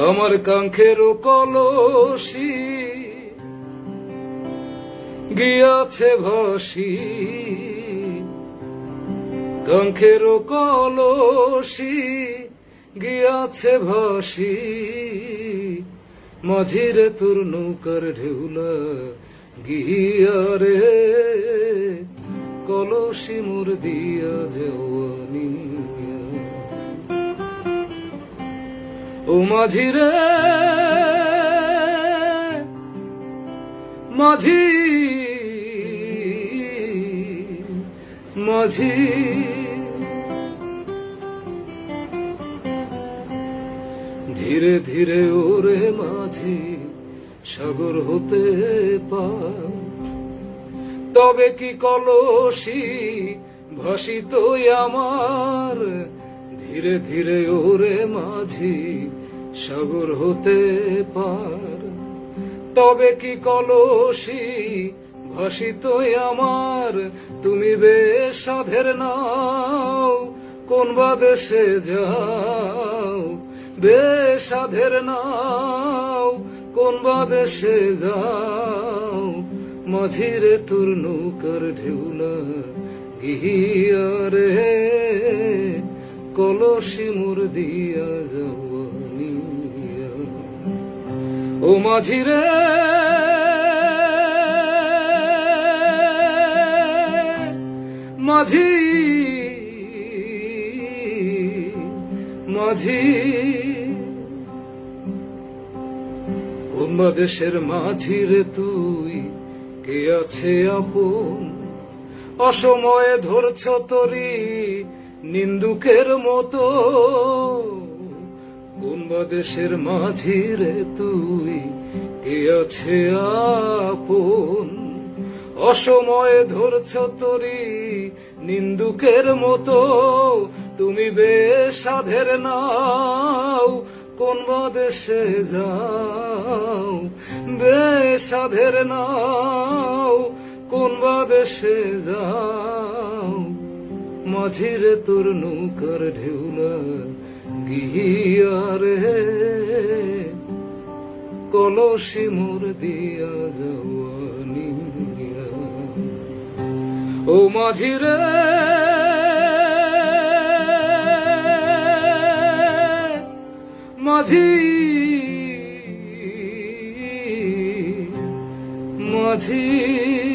আমার কাঙ্ক্ষের কলসি গিয়াছে ভাসি কাঙ্ক্ষের কলসি গিয়াছে ভাসি মাঝিরে তোর নৌকার ঢেউলা গিয়ারে কলসি মোর দিয়া জওয়ানিয়া ও মাঝি রে, মাঝি মাঝি। ধীরে ধীরে ওরে মাঝি, সাগর হতে পা তবে কি কলসি ভাসিত আমার? ধীরে ধীরে ওরে মাঝি সাগর হতে পার। তবে কি কলসি ভাসিত আমার? তুমি বেশ সাধের নাও, কোন বা দেশে যাও? বেশ সাধের নাও, কোন বা দেশে যাও? মাঝিরে তোর নৌকার ঢেউলা গিয়ারে কলসি মোর দিয়া যাওয়ানিয়া ও মাঝিরে, মাঝি মাঝি। কোন দেশের মাঝি রে তুই কে আছে আপন? অসময়ে ধরছ তরি নিন্দুকের মতো কোন দেশের মাঝি রে তুই কে আছে আপন? অসময়ে ধরছ তরি নিন্দুকের মতো, তুমি বেশ সাধের নাও কোন দেশে যাও? বেশ সাধের নাও কোন দেশে যাও? মাঝিরে তোর নৌকার ঢেউলা গিয়া রে কলসি মোর দিয়া যাওয়ানি ও মাঝির মাঝি মাঝি।